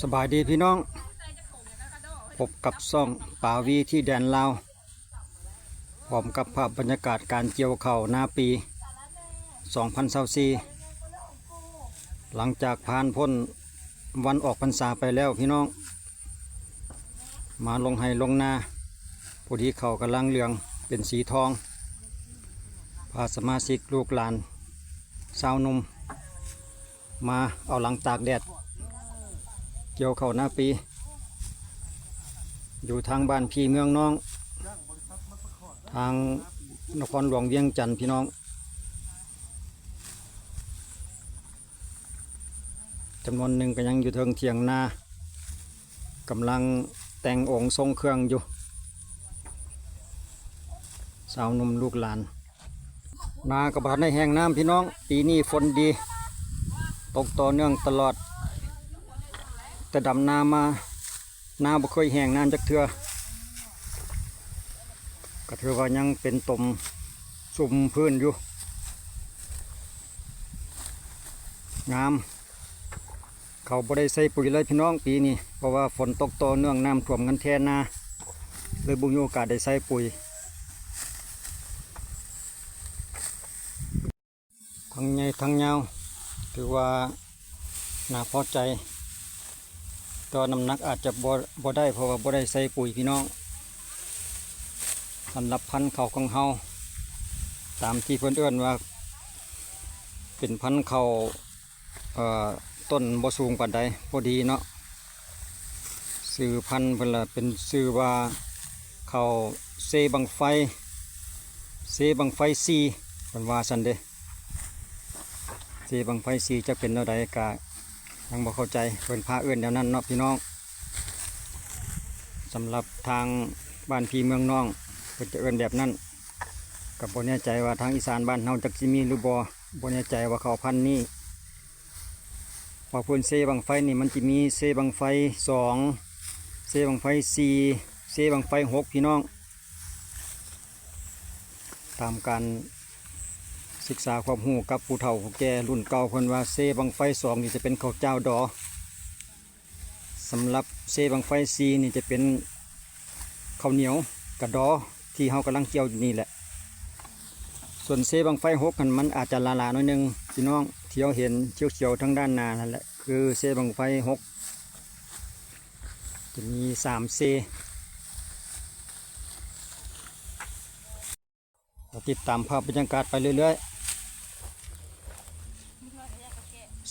สบายดีพี่น้อง พบกับซ่องป่าวีที่แดนลาวพร้อมกับภาพบรรยากาศการเกี่ยวเข้าหน้าปี 2024หลังจากผ่านพ้นวันออกพรรษาไปแล้วพี่น้อง มาลงไห้ลงนาพอดีเขากำลังเหลืองเป็นสีทองพาสมาชิกลูกหลานสาวนุ่มมาเอาหลังตากแดด เกี่ยวเข้าหน้าปี อยู่ทางบ้านพี่เมืองน้อง ทางนครหลวงเวียงจันทน์พี่น้อง จำนวนหนึ่งก็ยังอยู่เทิงเทียงนากำลังแต่งองค์ทรงเครื่องอยู่ สาวนุ่มลูกหลาน นากระบาดในแห้งน้ำพี่น้อง ปีนี้ฝนดี ตกต่อเนื่องตลอด แต่ดำนามานาบ่เคยแห้งนานจักเทือก็ถือว่ายังเป็นตมสุ่มพื้นอยู่งาม เขาบ่ได้ใส่ปุ๋ยเลยพี่น้องปีนี้เพราะว่าฝนตกต่อเนื่องน้ำท่วมกันแทนนาเลยบุญโอกาสได้ใส่ปุ๋ยทั้งใหญ่ทั้งยาวถือว่าน่าพอใจ ตัวน้ำหนักอาจจะบ่บ่ได้เพราะว่าบ่ได้ใส่ปุ๋ยพี่น้องสำหรับพันธุ์เขาของเฮาตามที่เพื่อนเอื้อนว่า เป็นพันธุ์เขาเอ่อต้นบ่สูงปานใดพอดีเนาะซื้อพันธุ์เพิ่นละเป็นซื้อว่าเขาเซบังไฟ เซบังไฟซีเพิ่นว่าซั่นเด้เซบังไฟซีจะเป็นแนวใดกะ ยังบ่เข้าใจเพิ่นพาเอื้อนแนวนั้นเนาะพี่น้องสำหรับทางบ้านพี่เมืองน้องเพิ่นจะเอื้อนแบบนั้นกับบ่แน่ใจว่าทางอีสานบ้านเฮาจักสิมีหรือบ่บ่แน่ใจว่าเขาพันนี้พอเพิ่นเซบังไฟนี่มันจะมีเซบังไฟสองเซบังไฟสี่เซบังไฟหกพี่น้อง ตามการ ศึกษาความรู้กับผู้เฒ่าผู้แก่รุ่นเก่าเพิ่นว่าเซบังไฟสองนี่จะเป็นข้าวเจ้าดอสำหรับเซบังไฟซีนี่จะเป็นข้าวเหนียวกระดอที่เฮากำลังเกี่ยวอยู่นี่แหละ ส่วนเซบังไฟหกกันมันอาจจะลาลาๆหน่อยหนึงพี่น้องที่เราเห็นเขียวๆทั้งด้านหน้านั่นแหละคือเซบังไฟหกจะมีสามเซติดตามภาพบรรยากาศไปเรื่อยๆ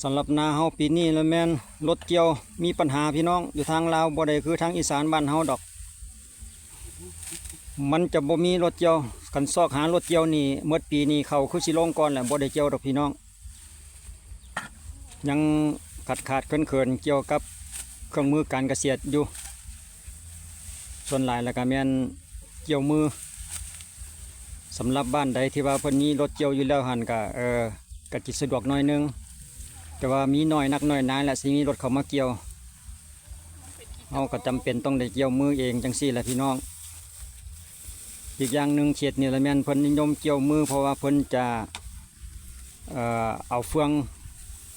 สำหรับนาเฮาปีนี้แล้วแมนรถเกี่ยวมีปัญหาพี่น้องอยู่ทางลาวบ่ได้คือทางอีสานบ้านเฮาดอก มันจะบ่มีรถเกี่ยวกันซอกหารถเกี่ยวนี่เมื่อปีนี้เขาคือสิลงก่อนแหละบ่ได้เกี่ยวดอกพี่น้อง ยังขาดขาดเขินเขินเกี่ยวกับเครื่องมือการเกษตรอยู่ ส่วนหลายแล้วก็แม่นเกี่ยวมือสำหรับบ้านใดที่ว่าเพิ่นมีรถเกี่ยวอยู่แล้วหันก็เออก็จิสะดวกน่อยนึง แต่ว่ามีหน้อยนักหน้อยนายแหละสิมีรถเขามาเกี่ยวเฮาก็จำเป็นต้องได้เกี่ยวมือเองจังซี่แหละพี่น้อง อีกอย่างหนึ่งเขตนี่ละแม่นเพิ่นนิยมเกี่ยวมือเพราะว่าเพิ่นจะเอ่อเอาเฟือง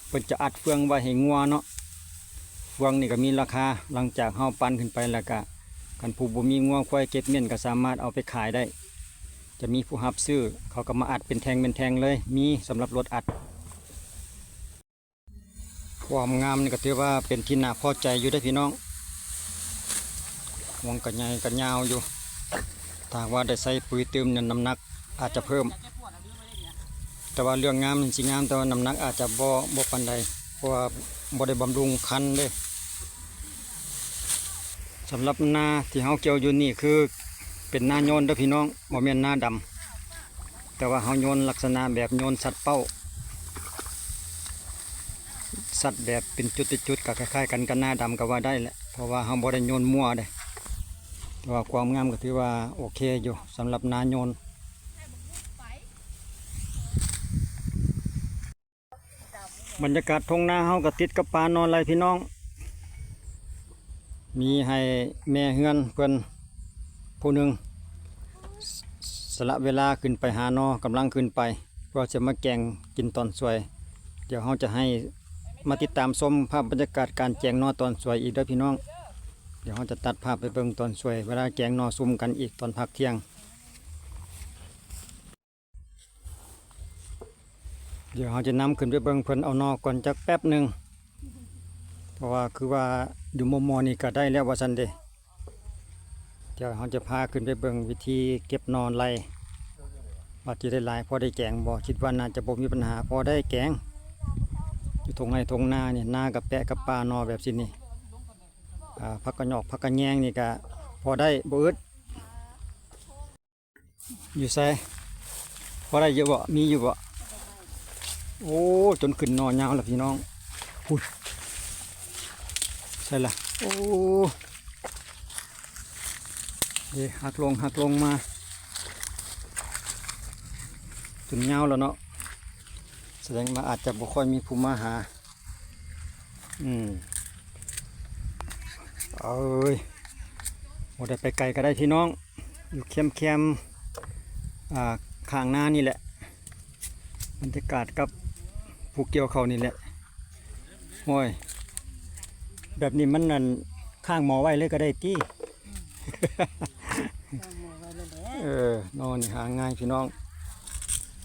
เพิ่นจะอัดเฟืองไว้ให้งัวเนาะเฟืองนี่ก็มีราคาหลังจากเฮาปั้นขึ้นไปแล้วก็กันผู้บ่มีงัวควายเก็บเม่นก็สามารถเอาไปขายได้ จะมีผู้รับซื้อเขาก็มาอัดเป็นแทงเป็นแทงเลย มีสำหรับรถอัด ความงามนี่ก็ถือว่าเป็นที่น่าพอใจอยู่ได้พี่น้องวงกันใหญ่กันยาวอยู่ถ้าว่าได้ใส่ปุ๋ยเติมเนี่ยน้ำหนักอาจจะเพิ่ม แต่ว่าเรื่องงามจริงงามแต่ว่าน้ำหนักอาจจะบ่บ่ปานใดเพราะว่าบ่ได้บำรุงคันเลยสำหรับนาที่เฮาเกี่ยวอยู่นี่คือเป็นหน้าโยนเด้อพี่น้องบ่แม่นหน้าดำแต่ว่าเฮาโยนลักษณะแบบโยนสัตว์เป้า สัตว์แบบเป็นจุดๆๆก็คล้ายๆกันกับหน้าดำก็ว่าได้แหละเพราะว่าเฮาบ่ได้โยนมั่วเด้แต่ว่าความงามก็ถือว่าโอเคอยู่สำหรับนาโยนบรรยากาศทงนาเฮาก็ติดกับปานอนไรพี่น้อง มีให้แม่เฮือนเพิ่อนผู้หนึ่งสสละเวลาขึ้นไปหานอกำลังขึ้นไปเพื่อจะมาแกงกินตอนสวย เดี๋ยวเขาจะให้ มาติดตามชมภาพบรรยากาศการแจงนอตอนสวยอีกด้วยพี่น้อง เดี๋ยวเราจะตัดภาพไปเบิ่งตอนสวย เวลาแจงนอซุ่มกันอีกตอนพักเที่ยง เดี๋ยวเราจะนำขึ้นไปเบิ่งเพิ่นเอานอก่อนจักแป๊บหนึ่งเพราะว่าคือว่าอยู่มอมอนี่ก็ได้แล้วว่าซันเดเดี๋ยวเราจะพาขึ้นไปเบิ่งวิธีเก็บนอนไล่ว่าจะได้ลายพอได้แกงบ่คิดว่าน่าจะบ่มีปัญหาพอได้แกง อยู่ทงไห้ทงนาเนี่ยนากับแปะกับปลานอแบบสินี่อ่าผักกระหยอกผักกระแยงนี่ก็พอได้บ่อึดอยู่ไสพอได้เยอะบ่มีอยู่บ่โอ้จนขึ้นนอนยาวแล้วพี่น้องพูดใช่ละโอ้เดี๋ยหักลงหักลงมาจนยาวแล้วเนาะ สดงว่าอาจจะบ่ค่อยมีผู้มาหา อืมเอาเอ้ยบ่ได้ไปไกลก็ได้พี่น้อง อยู่เข้มเข้มอ่าข้างหน้านี่แหละ บรรยากาศกับภูเกี่ยวเขานี่แหละโอ้ย แบบนี้มันนั่นข้างหมอไว้เลยก็ได้ตี้เออนอนหาง่ายพี่น้อง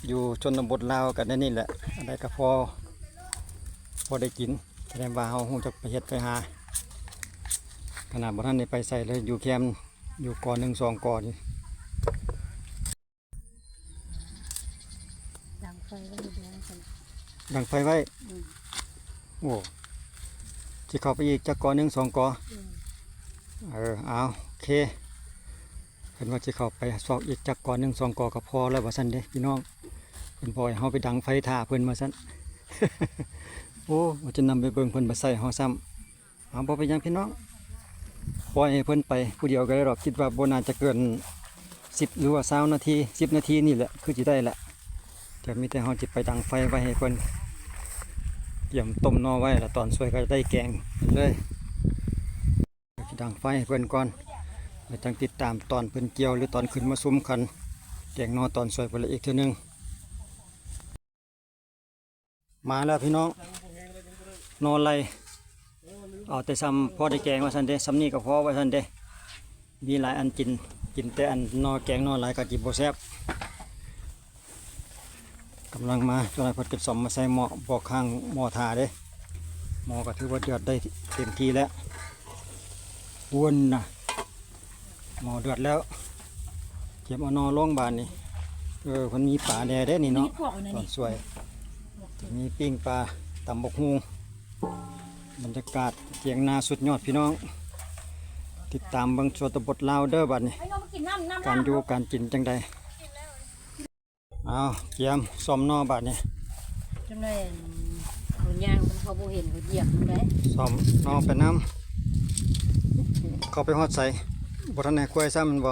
อยู่ชนบทลาวกันนั่นนี่แหละอะไรก็พอพอได้กินแสดงว่าเฮาคงจะไปเฮ็ดไปหา ขนาดบ่ทันได้ไปใส่เลยอยู่แคมป์อยู่ก่อนหนึ่งสองก่อนนี่ดังไฟก็มีแดงกันดังไฟไว้โอ้ที่เข้าไปอีกจักกอหนึ่งสองกอเออเอาโอเคเพิ่นว่าจะเข้าไปซอกอีกจักกอหนึ่งสองกอก็พอแล้วว่าซั่นเด้พี่น้องเพิ่นพอให้เฮาไปดังไฟท่าเพิ่นมาซั่นโอ้ว่าจะนำไปเบิ่งเพิ่นมาใส่เฮาซ้ำเอาบ่ไปยังพี่น้องปล่อยให้เพิ่นไปผู้เดียวก็ได้ดอกคิดว่าบ่น่าจะเกิน 10 หรือว่า20นาที 10 นาทีนี่แหละคือสิได้แหละแต่มีแต่เฮาสิไปดังไฟไว้ให้เพิ่นเตรียมต้มนอไว้แล้วตอนสวยก็จะได้แกงเลยดังไฟให้เพื่อนก่อนแล้วจังติดตามตอนเพื่อนเกี่ยวหรือตอนขึ้นมาซุ้มกันแกงนอตอนสวยไปละอีกเทีนึง มาแล้วพี่น้อง นอนไรเอาแต่ซ้ำพอได้แกงว่าสันเดซ้ำนี่ก็พอว่าสันเดมีหลายอันกินกินแต่อันนอแกงนอหลายก็จิบโบแซบกำลังมาจนไอ้พอดเก็บสอมมาใส่หม้อบอกข้างหม้อทาเด้หม้อก็ถือว่าเดือดได้เต็มที่แล้ววนนะหมอเดือดแล้วเก็บเอานอล่องบานนี่เออมันมีปลาแดดได้นี่เนาะพวกอันนั้นตอนี่นสวย มีปิ้งปลาตำบกฮูบรรยากาศเทียงนาสุดยอดพี่น้อง ติดตามเบางชนบทลาวเด้อบัดนี้ไอ้น้องมากินน้ำน้ำการอยู่การกินจังใดเอาเกียมซ่อมนอบัดนี้จำเลยเขาย่างมันเขาโบเห็นเขาเหยียบมันได้ซ่อมนอไปน้ำเข้าไปฮอดใส่บ่ทันได้กล้วยซ้ำมันบ่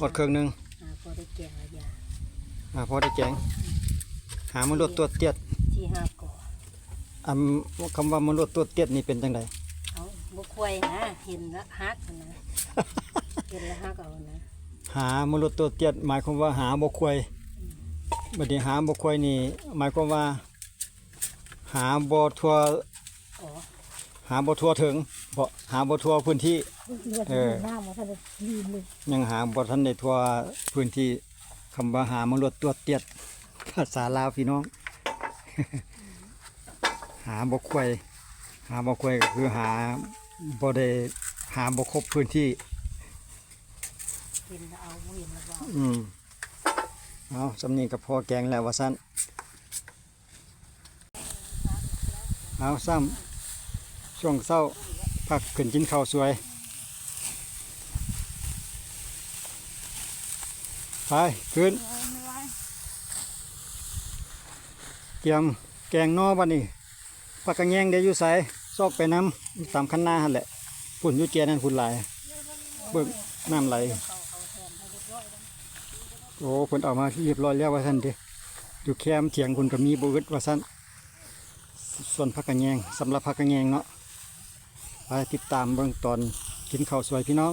ฮอดเครื่องหนึงอ่าพอได้แกงระยาอ่าพอได้แกง หามันลดตัวเตียดที่ห้าก่ออันคำว่ามันลดตัวเตียดนี่เป็นจังไดเอาบุควยนะเห็นละฮักนะเห็นละฮักเอานะหามันลดตัวเตียดหมายความว่าหาบ่ควายบัดนี้หาบ่ควายนี่ หมายความว่า หาบ่ทั่วอ๋อหาบ่ทั่วถึงบ่หาบ่ทั่วพื้นที่เออหน้ามาท่านลืมเลยยังหาบ่ทันได้ทั่วพื้นที่คำว่าหามันลดตัวเตียด ภาษาลาวพี่น้อง หาบ่ควายหาบ่ควายก็คือหาบ่ได้หาบ่ครบพื้นที่เห็นละเอาบ่เห็นละบ่อืมเอาสำนีกับพอแกงแล้วว่าสั้นเอาซ้ำช่วงเศร้าพักขึ้นกินข้าวสวย ไป ขึ้น เตรียมแกงนอบันนี้ผักกระแยงเดี๋ยวอยู่ใส่ซอกไปน้ำตามคันนาหันแหละฝุ่นยุ่เจียนั่นฝุ่นไหลเบิ่งน้ำไหลโอ้เพิ่นเอามาเรียบร้อยแล้วว่านเด้อยู่แคมเถียงคุณก็มีบ่อึดว่าซั่นส่วนผักกระแยงสำหรับผักกระแยงเนาะไปติดตามเบิ่งตอนกินข้าวสวยพี่น้อง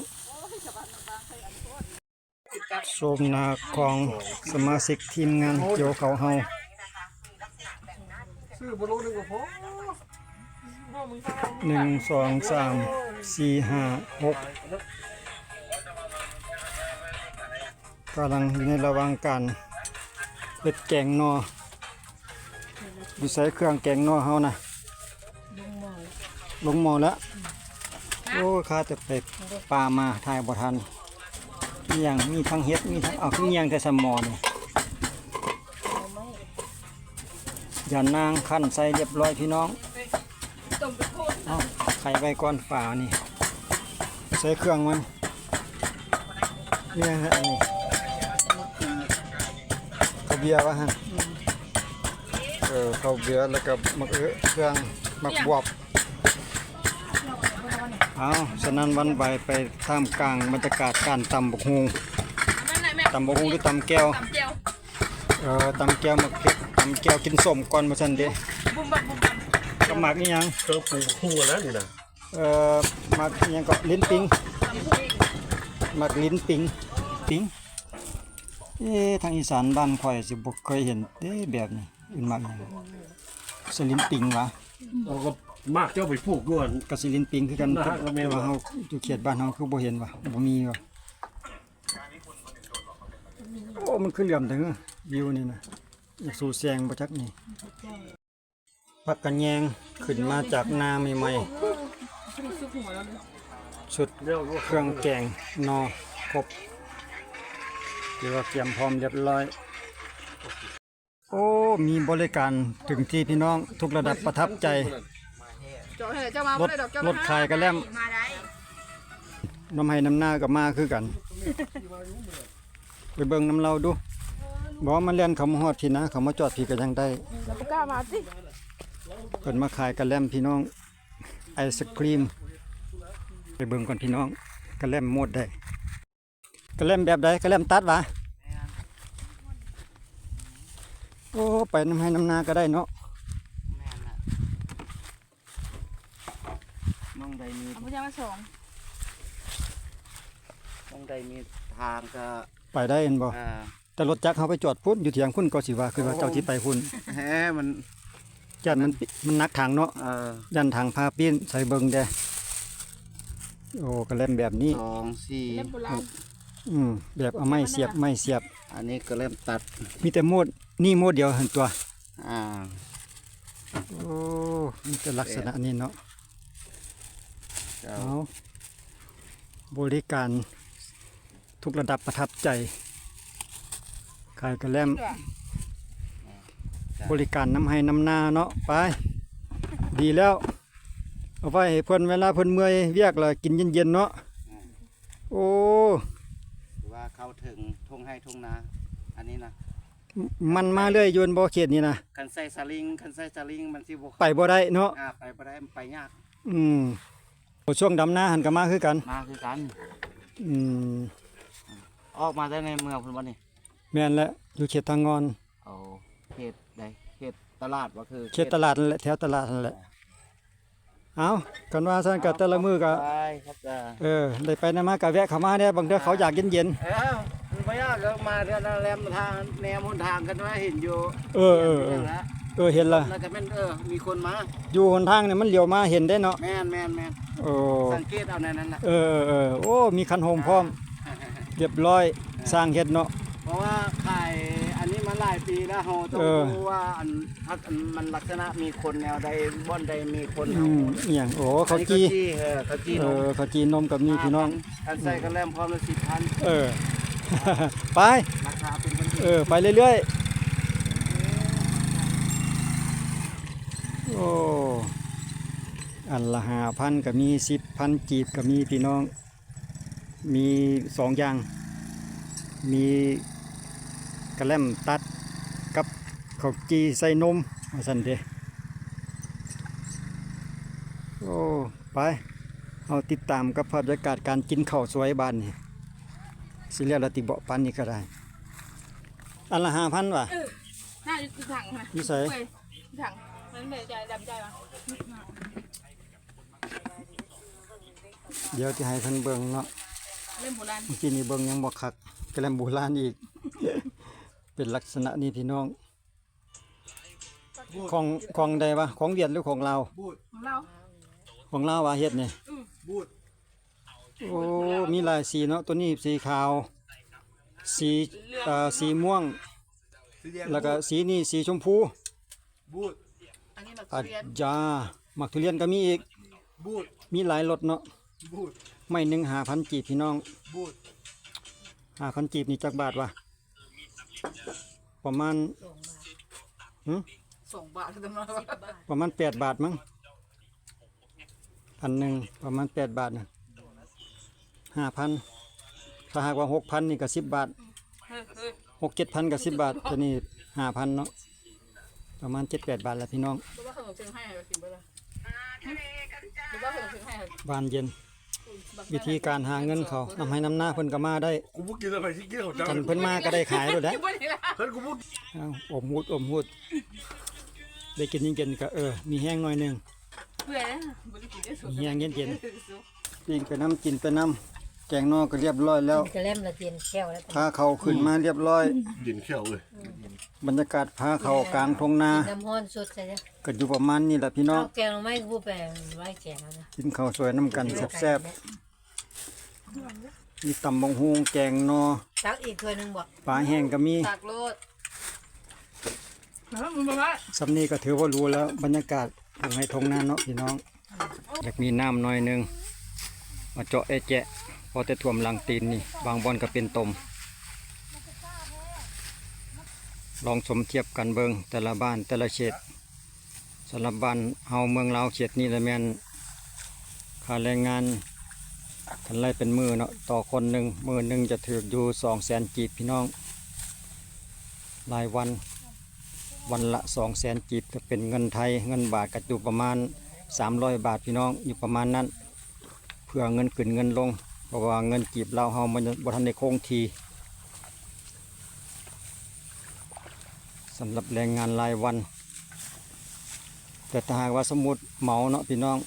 ชมนาของสมาชิกทีมงานเกี่ยวเขาเฮา ซื้อบโลนึงก็พอหนึ่งสองสามสี่ห้าหกกำลังอยู่ในระหว่างการเฮ็ดแกงนออยู่ใส่เครื่องแกงนอเฮานะลุงหมอลงหมอแล้วโอ้ข้าจะไปปลามาทายบ่ทันมีอย่างมีทั้งเฮ็ดมีทั้งเอามีอย่างแต่สมอนี่เอา ยานนางขั้นใส่เรียบร้อยพี่น้องเอาไข่ไว้ก่อนฝานี่ ใส่เครื่องมันเนี่นะฮะอันนี้ข้าวเบียร์วะฮะเออข้าวเบียร์แล้วก็มะเอือเครื่องมะบวบเอาฉะนั้นวันไปไปท่ามกลางบรรยากาศการตำบกฮงตำบกฮงหรือตำแก้วตำเออตำแก้วมะเขือ ตำแก้วกินส้มก่อนมาซั่นเด้บุ้มบับบุ้มบับก็หมักนี่ยังเธอปลูกคู่นะนี่นะเอ่อหมักอิหยังก็ลิ้นปิงตำพุงหมักลิ้นปิงปิงเอ๊ะทางอีสานบ้านข่อยสิบ่เคยเห็นเด้แบบนี้อื่นหมักหยังสลิ้นปิงวะเราก็มากเจ้าไปปลูกด้วยก็สิลิ้นปิงคือกันน่ารักนะแม่แต่ว่าเฮาอยู่เขตบ้านเฮาคือบ่เห็นวะบ่มีวะโอ้มันคือเหลี่ยมถึงวิวนี่นะ อยากสู่แสงบ่จักนี่ผักกันแยงขึ้นมาจากนาใหม่ๆสุดเรียกว่าเครื่องแกงนอครบหรือว่าเตรียมพร้อมเรียบร้อย โอ้ มีบริการถึงที่พี่น้องทุกระดับประทับใจเจ้าให้เจ้ามารถบ่ได้ดอกเจ้ารถขายกันแล้วมาได้น้ำให้น้ำหน้ากับมาคือกัน ไปเบิ่งน้ำเราดู บอกว่ามันเล่นเขามาฮอดพี่นะเขามาจอดพี่ก็ยังได้แล้วบ่กล้ามาสิเปิดมาขายกระแลมพี่น้องไอศครีม ไปเบิ่งก่อนพี่น้องกระแลมหมดได้กระแลมแบบใดกระแลมตัดวะโอ้ไปน้ำให้น้ำนาก็ได้เนาะมองใดมีเอาผู้ชายมาส่งมองใดมีทางก็ไปได้เห็นบ่อ่า แต่รถจักรเขาไปจอดพุ่นอยู่เถียงพุ่นก็สิว่าคือว่าเจ้าที่ไปพุ่นแหมมันจันมันปิมันนักทางเนาะเออยันทางพาปีนใส่เบิ่งเด้โอ้กระแลมแบบนี้ สองสี่เล่มโบราณอืมแบบเอาไม้เสียบไม้เสียบ อันนี้ก็เริ่มตัดมีแต่โมดนี่โมดเดียวหันตัว อ่าโอ้มันจะลักษณะนี้เนาะเจ้าเอาบริการทุกระดับประทับใจ ขายกระแลมบริการน้ำให้น้ำนาเนาะไป ดีแล้วเอาไว้ให้เพิ่นเวลาเพิ่นเมื่อยเวียกแล้วกินเย็นๆเนาะโอ้หรือว่าเข้าถึงทุ่งให้ทุ่งนา อันนี้นะมันมาเรื่อยอยวนบ่เขตนี่นะคันใส่สลิงคันใส่สลิงมันสิบ่ไปบ่ได้เนาะอ่าไปบ่ได้มันไปยากอืมช่วงดำนาหันก็มาคือกันมาคือกัน อืมออกมาได้ในเมืองพุ่นบ่นี่ แม่นแล้วอยู่เขตทางงอน เอาเขตใดเขตตลาดบ่คือเขตตลาดนั่นแหละแถวตลาดนั่นแหละเอากันว่าซั่นก็แต่ละมื้อก็ไปครับจ้าเออได้ไปนำมาก็แวะเข้ามาเนี่ยบางเทื่อเขาอยากเย็นเอ้ามันบ่ยากก็มาเดือนละแลมทางแนวหนทางกันว่าเห็นอยู่ๆเออเออเออแล้วเออเห็นละแล้วก็แม่นเออมีคนมาอยู่หนทางเนี่ยมันเลี้ยวมาเห็นได้เนาะแม่นแม่นแม่นโอ้สังเกตเอาในนั้นแหละเออเออเออโอ้มีคันโฮมพร้อม เรียบร้อยสร้างเฮ็ดเนาะเพ ราะว่าขายอันนี้มาหลายปีแล้วเราต้องเออ รู้ว่าอันถ้าอันมันลักษณะมีคนแนวใดบ่อนใดมีคนอืเอามอหย่างโอ้เขาอันนี้จีเออเขาจีเอนมอเขาจีนมกับนี่พี่น้องกันใส่กันแลมพร้อมละสิบพันเออ ไป ราคาเป็นพันเออ ไปเรื่อยๆ โอ้ อันละหาพันก็มีสิบพันจีบก็มีพี่น้อง มีสองอย่าง มี กระแลมตัดกับข้าวจีใส่นมมาสันเดโอ้ไปเอาติดตามกับภาพบรรยากาศการกินข้าวสวยบ้านนี่สิเรียกละติเบาะปันนี่ก็ได้อันละห้าพันว่ะน่าอยู่ถังค่ะอยู่ไสเว้ยถังมันไม่ใจดำใจมาเดี๋ยวที่ให้เพิ่นเบิ่งเนาะเล่มโบราณเมื่อกี้นี่เบิ่งยังบ่คักกระแลมโบราณอีก เป็นลักษณะนี้พี่น้อง ของของใดวะของเวียดหรือของลาวบูดของเราของลาวว่าเฮ็ดนี่บูดโอ้มีหลายสีเนาะตัวนี้สีขาว สีเอ่อสีม่วง สีแดงแล้วก็สีนี่สีชมพูบูดอันนี้แบบอาเรียนจาหมักทุเรียนก็มีอีก บูดมีหลายรสเนาะบูดไม่หนึ่งหาพันจีบพี่น้องบูดหาพันจีบนี่จักบาทวะ ประมาณหึสองบาทเท่านั้นประมาณแปดบาทมั้งพันหนึ่งประมาณแปดบาทนะห้าพันถ้าหากว่าหกพันนี่ก็สิบบาทเฮ้ยเฮ้ยหกเจ็ดพันกับสิบบาทตัวนี้ห้าพันเนาะประมาณเจ็ดแปดบาทแหล้วพี่น้องรู้ว่าขนมเชียงให้เหรอกินไปเลยรู้ว่าขนมเชียงให้เหรอบานเย็น วิธีการหาเงินเขานำให้น้ำหน้าเพิ่นก็มาได้กูบ่กินอะไรที่เกี่ยวจังกันเพิ่นมาก็ได้ขายแล้วได้กินไปนี่ละเพิ่นกูบ่อ้าวอมหูดอมหูดได้กินยิ่งกินก็เออมีแห้งหน่อยหนึงเพื่อนบริกินได้สุดมีแห้งเย็นเย็นๆปิ้งไปน้ำกินไปน้ำแกงนอกก็เรียบร้อยแล้วจะเล่มละเตียนแก้วแล้วพาเขาขึ้นมาเรียบร้อยดินเขียวเลยบรรยากาศพาเขากลางทงนาน้ำห้อนสดใช่ไหมก็อยู่ประมาณนี้แหละพี่น้องข้าวแกงเราไม่กูไปไว้แกงแล้วนะกินข้าวสวยน้ำกันแซ่บๆ มีตำบงฮวงแกงนอตักอีกถ้วยหนึงบอกปลาแห้งก็มีตักโลดแล้วมึงบอกว่าสำนี้ก็ถือว่ารู้แล้ว บรรยากาศทงให้ทงนาเนาะพี่น้อง อยากมีน้ำหน่อยหนึง มาเจาะไอ้แจะพอแต่ท่วมหลังตีนนี่ บางบอนก็เป็นตม ลองสมเทียบกันเบิงแต่ละบ้านแต่ละเขตสำหรับบ้านเฮาเมืองลาวเขตนี้ละแม่นค่าแรงงาน กันไล่เป็นมือเนาะต่อคนหนึ่งมือหนึ่งจะถืออยู่สองแสนจีบพี่น้องรายวันวันละสองแสนจีบก็เป็นเงินไทยเงินบาทก็อยู่ประมาณสามร้อยบาทพี่น้องอยู่ประมาณนั้น เพื่อเงินขึ้นเงินลง เพราะว่าเงินจีบเราเฮามันบ่ทันได้คงทีสำหรับแรงงานรายวัน แต่ถ้าหากว่าสมมติเหมาเนาะพี่น้อง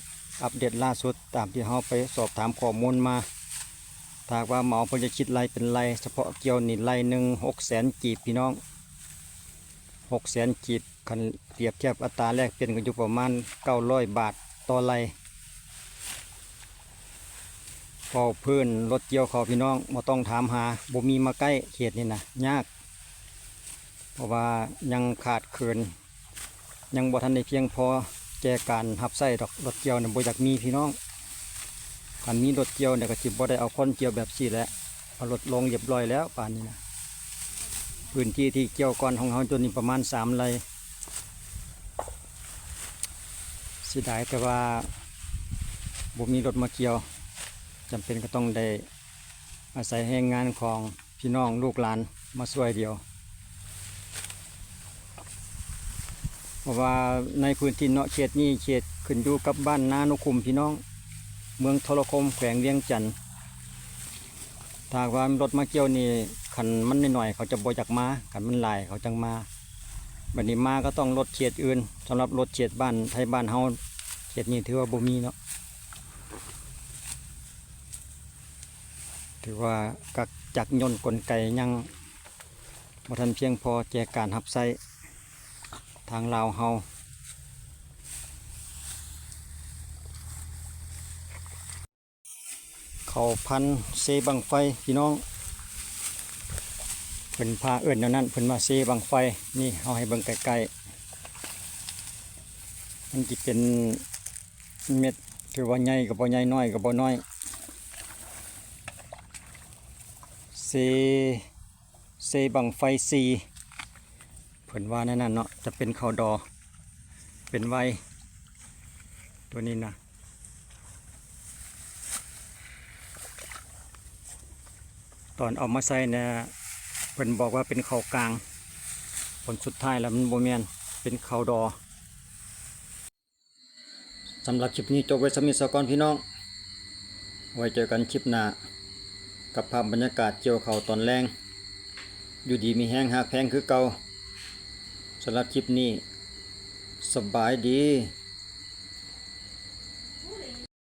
อัปเดตล่าสุดตามที่เฮาไปสอบถามข้อมูลมาถ้ากว่าเหมาเพิ่นจะคิดไรเป็นไรเฉพาะเกี่ยวนี่ไรหนึ่งหกแสนจีบพี่น้องหกแสนกีบคันเปรียบเทียบอัตราแลกเปลี่ยนกันอยู่ประมาณเก้าร้อยบาทต่อไรพอพื้นรถเกี่ยวเขาพี่น้องมาต้องถามหาบ่มีมาใกล้เขตนี่นะยาก เพราะว่ายังขาดเขินยังบ่ทันได้เพียงพอ แก่การหับไส้ดอกรถเกี่ยวเนี่ยบ่อยากมีพี่น้องคันมีรถเกี่ยวเนี่ยก็จิบ่ได้เอาคนเกี่ยวแบบสี่แหล้วเอารถลงเรียบร้อยแล้วป่านนี้นะพื้นที่ที่เกี่ยวก้อนของเขาตัวนี้ประมาณสามไร่เสียดายแต่ว่าบ่มีรถมาเกี่ยวจำเป็นก็ต้องได้อาศัยแรงงานของพี่น้องลูกหลานมาช่วยเดียว เพราะว่าในพื้นที่เนาะเขตนี้เขตขึ้นอยู่กับบ้านนานุคุมพี่น้อง เมืองทรคมแขวงเวียงจันทน์ถ้าว่ารถมาเกี่ยวนี่ขันมันหน่อยเขาจะบอยากมาขันมันหลายเขาจังมาบัดนี้มาก็ต้องรถเขตอื่นสำหรับรถเขตบ้านไทยบ้านเฮาเขตนี้ถือว่าบ่มีเนาะถือว่ากักจักรยนต์กลไกยังบ่ทันเพียงพอแก่การหับไส้ ทางลาวเฮาเขาพันเซบังไฟพี่น้องเพิ่นพาเอื่นแนวนั้นเพิ่นมาเซบังไฟนี่เอาให้เบิ่งใกลๆมันจะเป็นเม็ดถือว่าใหญ่กับบ่ใหญ่น้อยกับบ่น้อยเซเซบังไฟซี เพิ่นว่านั่นน่ะเนาะจะเป็นข้าวดอ เป็นไวตัวนี้นะตอนเอามาใส่เนี่ยเพิ่นบอกว่าเป็นเขาวกลาง ผลสุดท้ายแล้วมันโบแมนเป็นเขาวดอสำหรับคลิปนี้จบไว้สมิสกรพี่น้อง ไว้เจอกันคลิปหน้า กับภาพบรรยากาศเกี่ยวเขาตอนแรง อยู่ดีมีแห้งหักแพงคือเก่า สำหรับคลิปนี้ สบายดี